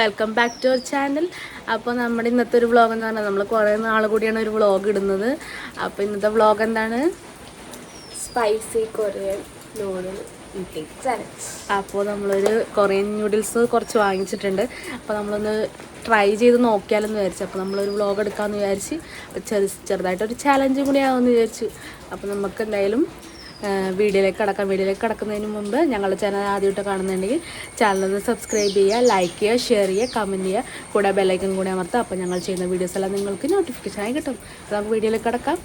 Welcome back to our channel അപ്പോൾ നമ്മുടെ ഇന്നത്തെ ഒരു വ്ളോഗ് എന്ന് പറഞ്ഞാൽ നമ്മൾ കുറേ നാൾ കൂടിയാണ് ഒരു വ്ളോഗ് ഇടുന്നത്. അപ്പോൾ ഇന്നത്തെ വ്ളോഗ് എന്താണ്? സ്പൈസി കൊറിയൻ നൂഡിൽസ് അപ്പോൾ നമ്മളൊരു കൊറിയൻ നൂഡിൽസ് കുറച്ച് വാങ്ങിച്ചിട്ടുണ്ട്. അപ്പോൾ നമ്മളൊന്ന് ട്രൈ ചെയ്ത് നോക്കിയാലെന്ന് വിചാരിച്ചു. അപ്പോൾ നമ്മളൊരു വ്ളോഗ് എടുക്കാമെന്ന് വിചാരിച്ച്. അപ്പോൾ ചെറു ചെറുതായിട്ടൊരു ചാലഞ്ചും കൂടി ആവുമെന്ന് വിചാരിച്ചു. അപ്പോൾ നമുക്ക് എന്തായാലും വീഡിയോയിലേക്ക് കടക്കാം. വീഡിയോയിലേക്ക് കടക്കുന്നതിന് മുമ്പ് ഞങ്ങളുടെ ചാനൽ ആദ്യമായിട്ട് കാണുന്നുണ്ടെങ്കിൽ ചാനൽ സബ്സ്ക്രൈബ് ചെയ്യുക ലൈക്ക് ചെയ്യുക ഷെയർ ചെയ്യുക കമന്റ് ചെയ്യുക. കൂടെ ബെല്ലൈക്കൻ കൂടെ അമർത്തുക. അപ്പോൾ ഞങ്ങൾ ചെയ്യുന്ന വീഡിയോസ് എല്ലാം നിങ്ങൾക്ക് നോട്ടിഫിക്കേഷനായി കിട്ടും. അപ്പോൾ നമുക്ക് വീഡിയോയിലേക്ക് കടക്കാം.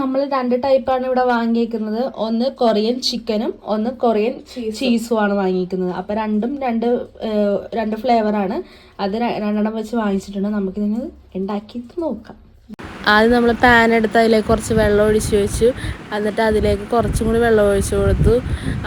നമ്മൾ രണ്ട് ടൈപ്പാണ് ഇവിടെ വാങ്ങിയിരിക്കുന്നത് ഒന്ന് കൊറിയൻ ചിക്കനും ഒന്ന് കൊറിയൻ ചീസും ആണ് വാങ്ങിയിരിക്കുന്നത് അപ്പോൾ രണ്ടും രണ്ട് രണ്ട് ഫ്ലേവറാണ് അത് രണ്ടെണ്ണം വെച്ച് വാങ്ങിച്ചിട്ടുണ്ട്. നമുക്കിതിന് ഉണ്ടാക്കിയിട്ട് നോക്കാം. ആദ്യം നമ്മൾ പാൻ എടുത്ത് അതിലേക്ക് കുറച്ച് വെള്ളം ഒഴിച്ച് വെച്ചു. എന്നിട്ട് അതിലേക്ക് കുറച്ചും കൂടി വെള്ളം ഒഴിച്ച് കൊടുത്തു.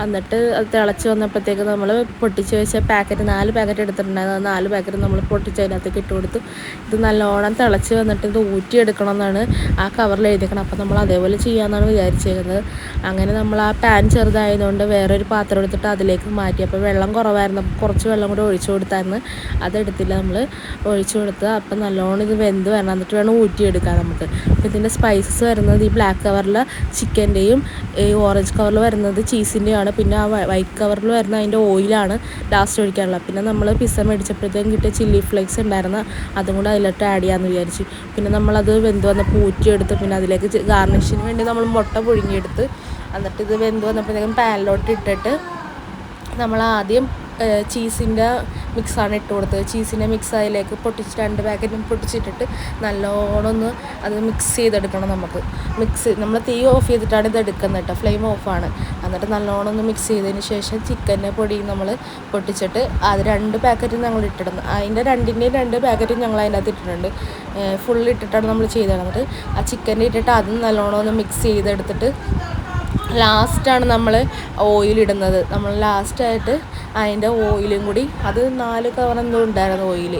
എന്നിട്ട് അത് തിളച്ച് വന്നപ്പോഴത്തേക്ക് നമ്മൾ പൊട്ടിച്ച് വെച്ച പാക്കറ്റ് നാല് പാക്കറ്റ് എടുത്തിട്ടുണ്ടായിരുന്നു. നാല് പാക്കറ്റ് നമ്മൾ പൊട്ടിച്ച് അതിനകത്തേക്ക് ഇട്ട് കൊടുത്തു. ഇത് നല്ലോണം തിളച്ച് വന്നിട്ട് ഇത് ഊറ്റിയെടുക്കണം എന്നാണ് ആ കവറിൽ എഴുതിക്കണം അപ്പോൾ നമ്മൾ അതേപോലെ ചെയ്യാമെന്നാണ് വിചാരിച്ചേക്കുന്നത്. അങ്ങനെ നമ്മൾ ആ പാൻ ചെറുതായതുകൊണ്ട് വേറൊരു പാത്രം എടുത്തിട്ട് അതിലേക്ക് മാറ്റി. അപ്പോൾ വെള്ളം കുറവായിരുന്നു. അപ്പോൾ കുറച്ച് വെള്ളം കൂടി ഒഴിച്ചു കൊടുത്തായിരുന്നു. അതെടുത്തില്ല നമ്മൾ ഒഴിച്ചു കൊടുത്ത് അപ്പം നല്ലോണം ഇത് വെന്ത് വരണം. എന്നിട്ട് വേണം ഊറ്റിയെടുക്കാൻ. നമുക്ക്. അപ്പോൾ ഇതിന്റെ സ്പൈസസ് വരുന്നത് ഈ ബ്ലാക്ക് കവറിൽ ചിക്കന്റെയും ഈ ഓറഞ്ച് കവറിൽ വരുന്നത് ചീസിന്റെയാണ് പിന്നെ ആ വൈറ്റ് കവറിൽ വരുന്ന അതിന്റെ ഓയിലാണ് ലാസ്റ്റ് ഒഴിക്കാനുള്ളത് പിന്നെ നമ്മൾ പിസ്സ മേടിച്ചപ്പോഴത്തേക്കും കിട്ടിയ ചില്ലി ഫ്ലേക്സ് ഉണ്ടായിരുന്ന അതും കൂടെ അതിലോട്ട് ആഡ് ചെയ്യാമെന്ന് വിചാരിച്ചു. പിന്നെ നമ്മളത് വെന്ത് വന്നപ്പോൾ ഊറ്റിയെടുത്ത് പിന്നെ അതിലേക്ക് ഗാർണിഷിന് വേണ്ടി നമ്മൾ മുട്ട പുഴുങ്ങിയെടുത്ത് എന്നിട്ട് ഇത് വെന്ത് വന്നപ്പോഴത്തേക്കും പാനിലോട്ട് ഇട്ടിട്ട് നമ്മൾ ആദ്യം ചീസിന്റെ മിക്സാണ് ഇട്ട് കൊടുത്തത്. ചീസിന്റെ മിക്സ് അതിലേക്ക് പൊട്ടിച്ച് രണ്ട് പാക്കറ്റും പൊട്ടിച്ചിട്ടിട്ട് നല്ലോണം ഒന്ന് അത് മിക്സ് ചെയ്തെടുക്കണം നമുക്ക്. മിക്സ് നമ്മൾ തീ ഓഫ് ചെയ്തിട്ടാണ് ഇത് എടുക്കുന്നത് കേട്ടോ. ഫ്ലെയിം ഓഫാണ് എന്നിട്ട് നല്ലോണം ഒന്ന് മിക്സ് ചെയ്തതിന് ശേഷം ചിക്കന്റെ പൊടി നമ്മൾ പൊട്ടിച്ചിട്ട് അത് രണ്ട് പാക്കറ്റും ഞങ്ങൾ ഇട്ടിടുന്നു. അതിന്റെ രണ്ടിന്റെയും രണ്ട് പാക്കറ്റും ഞങ്ങൾ അതിന്റെ അകത്ത് ഇട്ടിട്ടുണ്ട്. ഫുൾ ഇട്ടിട്ടാണ് നമ്മൾ ചെയ്തത്. എന്നിട്ട് ആ ചിക്കന്റെ ഇട്ടിട്ട് അതും നല്ലോണം ഒന്ന് മിക്സ് ചെയ്തെടുത്തിട്ട് ലാസ്റ്റാണ് നമ്മൾ ഓയിലിടുന്നത്. നമ്മൾ ലാസ്റ്റായിട്ട് അതിന്റെ ഓയിലും കൂടി അത് നാല് കവർ ഉണ്ടായിരുന്നു ഓയിൽ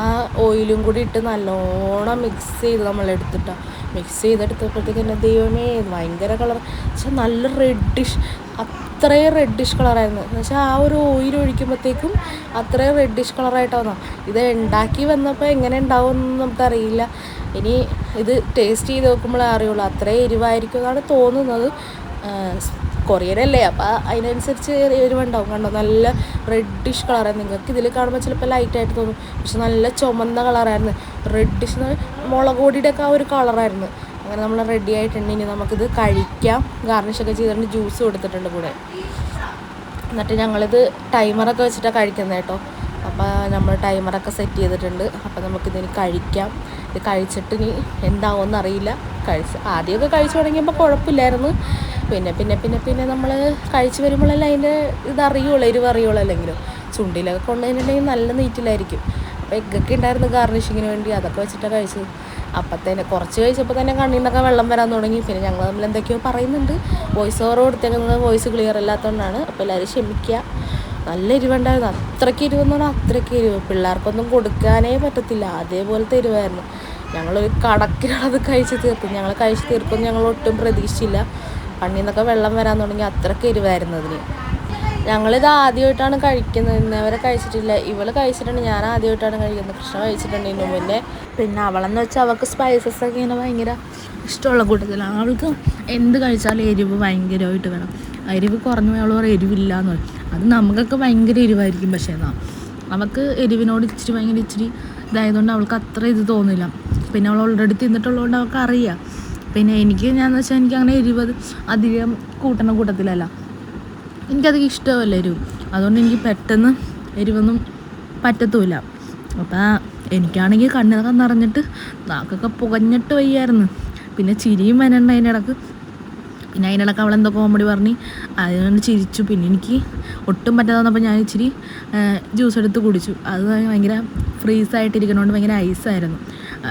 ആ ഓയിലും കൂടി ഇട്ട് നല്ലോണം മിക്സ് ചെയ്ത് നമ്മൾ എടുത്തിട്ടാണ് മിക്സ് ചെയ്തെടുത്തപ്പോഴത്തേക്ക് എന്റെ ദൈവമേ ഭയങ്കര കളർ പക്ഷെ നല്ല റെഡിഷ് അത്രയും റെഡിഷ് കളറായിരുന്നു എന്ന് വെച്ചാൽ ആ ഒരു ഓയിൽ ഒഴിക്കുമ്പോഴത്തേക്കും അത്രയും റെഡിഷ് കളറായിട്ടാണ് ഇത് ഉണ്ടാക്കി വന്നപ്പോൾ എങ്ങനെ ഉണ്ടാവും എന്ന് നമുക്കറിയില്ല. ഇനി ഇത് ടേസ്റ്റ് ചെയ്ത് നോക്കുമ്പോഴേ അറിയുള്ളൂ. അത്രയും എരിവായിരിക്കും എന്നാണ് തോന്നുന്നത്. കൊറിയനല്ലേ? അപ്പോൾ അതിനനുസരിച്ച് എരിവുണ്ടാവും കണ്ടോ? നല്ല റെഡിഷ് കളറാണ് നിങ്ങൾക്ക് ഇതിൽ കാണുമ്പോൾ ചിലപ്പോൾ ലൈറ്റായിട്ട് തോന്നും. പക്ഷെ നല്ല ചുമന്ന കളറായിരുന്നു റെഡിഷ് മുളക് പൊടിയുടെ ഒക്കെ ആ ഒരു കളറായിരുന്നു അങ്ങനെ നമ്മൾ റെഡി ആയിട്ടുണ്ട്. ഇനി നമുക്കിത് കഴിക്കാം. ഗാർണിഷ് ഒക്കെ ചെയ്തിട്ടുണ്ട് ജ്യൂസ് കൊടുത്തിട്ടുണ്ട് കൂടെ. എന്നിട്ട് ഞങ്ങളിത് ടൈമറൊക്കെ വെച്ചിട്ടാണ് കഴിക്കുന്നത് കേട്ടോ. അപ്പോൾ നമ്മൾ ടൈമറൊക്കെ സെറ്റ് ചെയ്തിട്ടുണ്ട്. അപ്പോൾ നമുക്കിതിന് കഴിക്കാം. ഇത് കഴിച്ചിട്ട് ഇനി എന്താവുമെന്ന് അറിയില്ല. കഴിച്ച് ആദ്യമൊക്കെ കഴിച്ചു തുടങ്ങിയപ്പോൾ കുഴപ്പമില്ലായിരുന്നു. പിന്നെ പിന്നെ പിന്നെ പിന്നെ നമ്മൾ കഴിച്ച് വരുമ്പോഴല്ലേ അതിന്റെ ഇത് അറിയുള്ളൂ എരിവ് അറിയുള്ളൂ അല്ലെങ്കിലും. ചുണ്ടിലൊക്കെ കൊണ്ടുവന്നിട്ടുണ്ടെങ്കിൽ നല്ല നീറ്റിലായിരിക്കും. അപ്പോൾ എഗ്ഗൊക്കെ ഉണ്ടായിരുന്നു ഗാർണിഷിങ്ങിന് വേണ്ടി അതൊക്കെ വെച്ചിട്ടാണ് കഴിച്ചത്. അപ്പം തന്നെ കുറച്ച് കഴിച്ചപ്പോൾ തന്നെ കണ്ണിൽ നിന്നൊക്കെ വെള്ളം വരാൻ തുടങ്ങി. പിന്നെ ഞങ്ങൾ തമ്മിൽ എന്തൊക്കെയോ പറയുന്നുണ്ട്. വോയിസ് ഓവർ കൊടുത്തേക്കുന്നത് വോയിസ് ക്ലിയർ അല്ലാത്തതുകൊണ്ടാണ് അപ്പോൾ എല്ലാവരും ക്ഷമിക്കുക നല്ല എരിവുണ്ടായിരുന്നു. അത്രയ്ക്ക് എരിവെന്ന് പറഞ്ഞാൽ അത്രയ്ക്ക് എരിവ്. പിള്ളേർക്കൊന്നും കൊടുക്കാനേ പറ്റത്തില്ല. അതേപോലത്തെ എരിവായിരുന്നു. ഞങ്ങളൊരു കടക്കിലാണ് അത് കഴിച്ച് തീർക്കും ഞങ്ങൾ കഴിച്ച് തീർക്കും ഞങ്ങൾ ഒട്ടും പ്രതീക്ഷിച്ചില്ല. കണ്ണിൽ നിന്നൊക്കെ വെള്ളം വരാൻ തുടങ്ങി അത്രയ്ക്ക് എരിവായിരുന്നു അതിന്. ഞങ്ങളിത് ആദ്യമായിട്ടാണ് കഴിക്കുന്നത്. ഇന്നവരെ കഴിച്ചിട്ടില്ല. ഇവൾ കഴിച്ചിട്ടുണ്ട്. ഞാൻ ആദ്യമായിട്ടാണ് കഴിക്കുന്നത്. കൃഷ്ണ കഴിച്ചിട്ടുണ്ട് ഇതിനു മുന്നേ. പിന്നെ അവളെന്ന് വെച്ചാൽ അവൾക്ക് സ്പൈസസ് ഒക്കെ ഇങ്ങനെ ഭയങ്കര ഇഷ്ടമുള്ള കൂട്ടത്തിലാണ് അവൾക്ക് എന്ത് കഴിച്ചാലും എരിവ് ഭയങ്കരമായിട്ട് വേണം. എരിവ് കുറഞ്ഞു അവൾ പറയും എരിവില്ല എന്ന് പറയും അത് നമുക്കൊക്കെ ഭയങ്കര എരിവായിരിക്കും. പക്ഷേ എന്നാ അവൾക്ക് എരിവിനോട് ഇച്ചിരി ഭയങ്കര ഇച്ചിരി ഇതായതുകൊണ്ട് അവൾക്ക് അത്ര ഇത് തോന്നില്ല. പിന്നെ അവൾ ഓൾറെഡി തിന്നിട്ടുള്ളതുകൊണ്ട് അവൾക്ക് അറിയാം. പിന്നെ എനിക്ക് ഞാൻ വെച്ചാൽ എനിക്ക് അങ്ങനെ എരിവ് അധികം കൂട്ടണ കൂട്ടത്തിലല്ല. എനിക്കധികം ഇഷ്ടമല്ല എരിവ്. അതുകൊണ്ട് എനിക്ക് പെട്ടെന്ന് എരിവൊന്നും പറ്റത്തുമില്ല അപ്പം എനിക്കാണെങ്കിൽ കണ്ണിനൊക്കെ നിറഞ്ഞിട്ട് നാക്കൊക്കെ പുകഞ്ഞിട്ട് വയ്യായിരുന്നു. പിന്നെ ചിരിയും വരണ്ട അതിനിടക്ക്. പിന്നെ അതിനിടക്ക് അവളെന്തോ കോമഡി പറഞ്ഞ് അതുകൊണ്ട് ചിരിച്ചു. പിന്നെ എനിക്ക് ഒട്ടും പറ്റാതെ വന്നപ്പോൾ ഞാൻ ഇച്ചിരി ജ്യൂസ് എടുത്ത് കുടിച്ചു. അത് ഭയങ്കര ഫ്രീസായിട്ടിരിക്കുന്നതുകൊണ്ട് ഭയങ്കര ഐസായിരുന്നു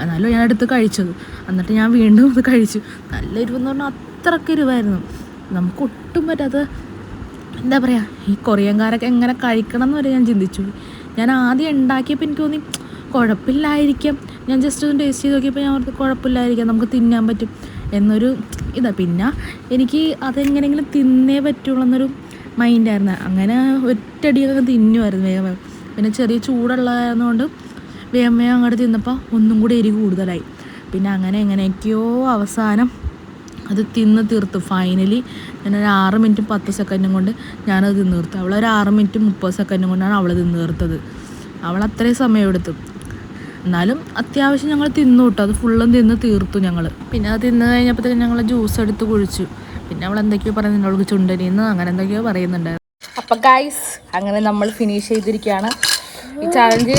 എന്നാലും ഞാൻ എടുത്ത് കഴിച്ചത്. എന്നിട്ട് ഞാൻ വീണ്ടും അത് കഴിച്ചു. നല്ല എരിവെന്ന് പറഞ്ഞാൽ അത്രയ്ക്ക് എരിവായിരുന്നു നമുക്ക് ഒട്ടും പറ്റാത്ത എന്താ പറയുക ഈ കൊറിയൻകാരൊക്കെ എങ്ങനെ കഴിക്കണം എന്ന് വരെ ഞാൻ ചിന്തിച്ചു. ഞാൻ ആദ്യം ഉണ്ടാക്കിയപ്പോൾ എനിക്ക് തോന്നി കുഴപ്പമില്ലായിരിക്കാം. ഞാൻ ജസ്റ്റ് ഒന്ന് ടേസ്റ്റ് ചെയ്ത് നോക്കിയപ്പോൾ ഞാൻ ഓർത്ത് കുഴപ്പമില്ലായിരിക്കാം. നമുക്ക് തിന്നാൻ പറ്റും. എന്നൊരു ഇതാ. പിന്നെ എനിക്ക് അതെങ്ങനെയെങ്കിലും തിന്നേ പറ്റുള്ളൂ എന്നൊരു മൈൻഡായിരുന്നു അങ്ങനെ ഒറ്റടിയൊക്കെ തിന്നുമായിരുന്നു വേഗം വേഗം. പിന്നെ ചെറിയ ചൂടുള്ളതായതുകൊണ്ട് വേഗം വേഗം അങ്ങോട്ട് തിന്നപ്പോൾ ഒന്നും കൂടി എരി കൂടുതലായി. പിന്നെ അങ്ങനെ എങ്ങനെയൊക്കെയോ അവസാനം അത് തിന്ന് തീർത്തു. ഫൈനലി ഞാനൊരു ആറ് മിനിറ്റും പത്ത് സെക്കൻഡും കൊണ്ട് ഞാനത് തിന്ന് തീർത്തു. അവളൊരു ആറ് മിനിറ്റും മുപ്പത് സെക്കൻഡും കൊണ്ടാണ് അവൾ തിന്ന് തീർത്തത്. അവൾ അത്രയും സമയം എടുത്തു. എന്നാലും അത്യാവശ്യം ഞങ്ങൾ തിന്നു കേട്ടോ അത് ഫുള്ളും തിന്ന് തീർത്തു ഞങ്ങൾ പിന്നെ അത് തിന്ന് കഴിഞ്ഞപ്പോഴത്തേക്കും ഞങ്ങൾ ജ്യൂസ് എടുത്ത് കുഴിച്ചു. പിന്നെ അവൾ എന്തൊക്കെയോ പറയുന്നുണ്ട്. അവൾക്ക് ചുണ്ടരിന്ന് അങ്ങനെ എന്തൊക്കെയോ പറയുന്നുണ്ടായിരുന്നു അപ്പം ഗൈസ് അങ്ങനെ നമ്മൾ ഫിനിഷ് ചെയ്തിരിക്കുകയാണ്. ഈ ചാലഞ്ച്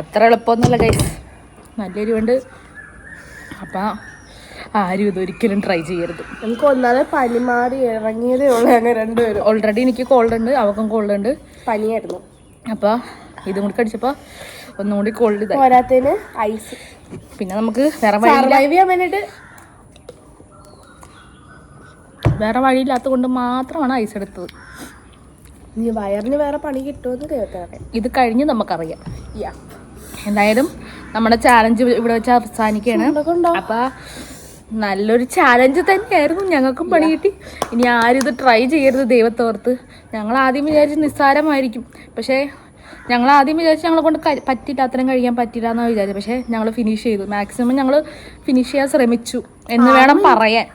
അത്ര എളുപ്പമൊന്നുമല്ല ഗൈസ് നല്ലൊരു ഉണ്ട് അപ്പം ആരും ഇതൊരിക്കലും ട്രൈ ചെയ്യരുത്. നമുക്ക് ഒന്നാമത് പനി മാറി ഇറങ്ങിയതേ ഉള്ളൂ അങ്ങനെ രണ്ടുപേരും. ഓൾറെഡി എനിക്ക് കോൾഡ് ഉണ്ട് അവൾക്കും കോൾഡ് ഉണ്ട്. പനിയായിരുന്നു. അപ്പോൾ ഇതും കൂടി കടിച്ചപ്പോൾ ഒന്നും കൂടി കോൾഡ് പോരാത്തതിന് ഐസ് പിന്നെ നമുക്ക് വേറെ സർവൈവ് ചെയ്യാൻ വേറെ വഴിയില്ലാത്തത് കൊണ്ട് മാത്രമാണ് ഐസ് എടുത്തത്. നീ വയറിന് വേറെ പണി കിട്ടുമെന്ന് കേൾക്കാറ് ഇത് കഴിഞ്ഞ് നമുക്കറിയാം. എന്തായാലും നമ്മുടെ ചാലഞ്ച് ഇവിടെ വെച്ച് അവസാനിക്കുകയാണ്. അപ്പൊ നല്ലൊരു ചാലഞ്ച് തന്നെയായിരുന്നു. ഞങ്ങൾക്കും പണി കിട്ടി. ഇനി ആരും ഇത് ട്രൈ ചെയ്യരുത് ദൈവത്തോർത്ത്. ഞങ്ങൾ ആദ്യം വിചാരിച്ച് നിസ്സാരമായിരിക്കും. പക്ഷേ ഞങ്ങൾ ആദ്യം വിചാരിച്ച് ഞങ്ങളെ കൊണ്ട് പറ്റിയിട്ട് പറ്റില്ല അത്രയും കഴിയാൻ പറ്റില്ല എന്നാണ് വിചാരിച്ചത്. പക്ഷേ ഞങ്ങൾ ഫിനിഷ് ചെയ്തു. മാക്സിമം ഞങ്ങൾ ഫിനിഷ് ചെയ്യാൻ ശ്രമിച്ചു എന്ന് വേണം പറയാൻ.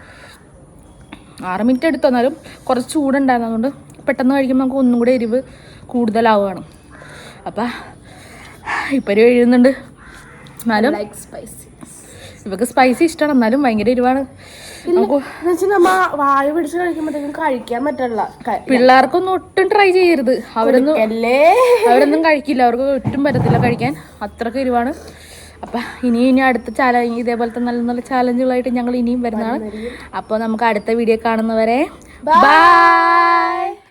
ആറ് മിനിറ്റ് എടുത്തു. എന്നാലും കുറച്ച് ചൂടുണ്ടായിരുന്നതുകൊണ്ട് പെട്ടെന്ന് കഴിക്കുമ്പോൾ നമുക്ക് ഒന്നും കൂടെ എരിവ് കൂടുതലാവുകയാണ്. അപ്പം ഇപ്പം എരിവ് എഴുതുന്നുണ്ട്. എന്നാലും ലൈക്ക് സ്പൈസി ഇവക്ക് സ്പൈസി ഇഷ്ടമാണ് എന്നാലും ഭയങ്കര എരിവാണ്. വായു പിടിച്ച് കഴിക്കുമ്പോഴത്തേക്കും കഴിക്കാൻ പറ്റില്ല പിള്ളേർക്കൊന്നും ഒട്ടും ട്രൈ ചെയ്യരുത്. അവരൊന്നും അവരൊന്നും കഴിക്കില്ല. അവർക്ക് ഒട്ടും പറ്റത്തില്ല കഴിക്കാൻ. അത്രയ്ക്ക് എരിവാണ്. അപ്പം ഇനി ഇനി അടുത്ത ചാലഞ്ച് ഇതേപോലത്തെ നല്ല നല്ല ചാലഞ്ചുകളായിട്ട് ഞങ്ങൾ ഇനിയും വരുന്നതാണ്. അപ്പോൾ നമുക്ക് അടുത്ത വീഡിയോ കാണുന്നവരെ ബൈ